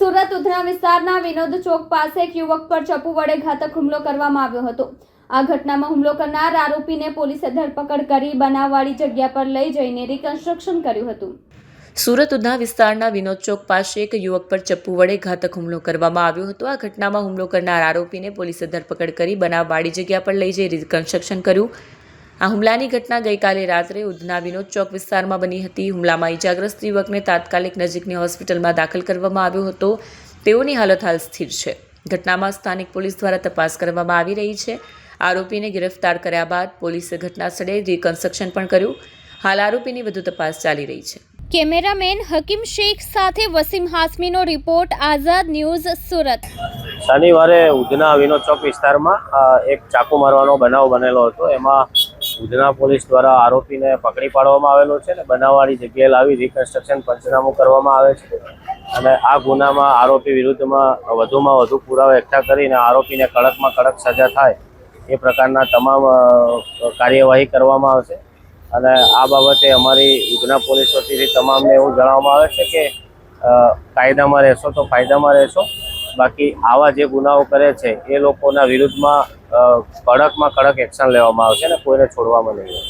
સુરત ઉધના વિસ્તારના વિનોદ ચોક પાસે એક યુવક પર ચપ્પુ વડે ઘાતક હુમલો કરવામાં આવ્યો હતો. આ ઘટનામાં હુમલો કરનાર આરોપીને પોલીસે ધરપકડ કરી બનાવવાળી જગ્યા પર લઈ જઈને રિકન્સ્ટ્રક્શન કર્યું હતું. સુરત ઉધના વિસ્તારના વિનોદ ચોક પાસે એક યુવક પર ચપ્પુ વડે ઘાતક હુમલો કરવામાં આવ્યો હતો. આ ઘટનામાં હુમલો કરનાર આરોપીને પોલીસે ધરપકડ કરી બનાવવાળી જગ્યા પર લઈ જઈ રિકન્સ્ટ્રક્શન કર્યું. આ હુમલાની ઘટના ગઈકાલે રાત્રે ઉધના વિનોદ ચોક વિસ્તારમાં બની હતી. હુમલામાં ઈજાગ્રસ્ત યુવકને તાત્કાલિક નજીકની હોસ્પિટલમાં દાખલ કરવામાં આવ્યો હતો. તેઓની હાલત હાલ સ્થિર છે. ઘટનામાં સ્થાનિક પોલીસ દ્વારા તપાસ કરવામાં આવી રહી છે. આરોપીને ગિરફ્તાર કર્યા બાદ પોલીસે ઘટના સ્થળે રિકન્સ્ટ્રક્શન પણ કર્યું. હાલ આરોપીની વધુ તપાસ ચાલી રહી છે. કેમેરામેન હકીમ શેખ સાથે વસીમ હાસમીનો રિપોર્ટ આઝાદ ન્યૂઝ સુરત. શનિવારે ઉધના વિનોદ ચોક વિસ્તારમાં એક ચાકુ મારવાનો બનાવ બનેલો હતો. એમાં ઉધના પોલીસ દ્વારા આરોપીને પકડી પાડવામાં આવેલો છે અને બનાવવાની જગ્યાએ લાવી રિકન્સ્ટ્રક્શન પંચનામું કરવામાં આવે છે. અને આ ગુનામાં આરોપી વિરુદ્ધમાં વધુમાં વધુ પુરાવા એકઠા કરીને આરોપીને કડકમાં કડક સજા થાય એ પ્રકારના તમામ કાર્યવાહી કરવામાં આવશે. અને આ બાબતે અમારી ઉધના પોલીસ વતીથી તમામને એવું જણાવવામાં આવે છે કે કાયદામાં રહેશો તો ફાયદામાં રહેશો. બાકી આવા જે ગુનાઓ કરે છે, એ લોકોના વિરુદ્ધમાં કડકમાં કડક એક્શન લેવામાં આવશે અને કોઈને છોડવામાં નહીં આવે.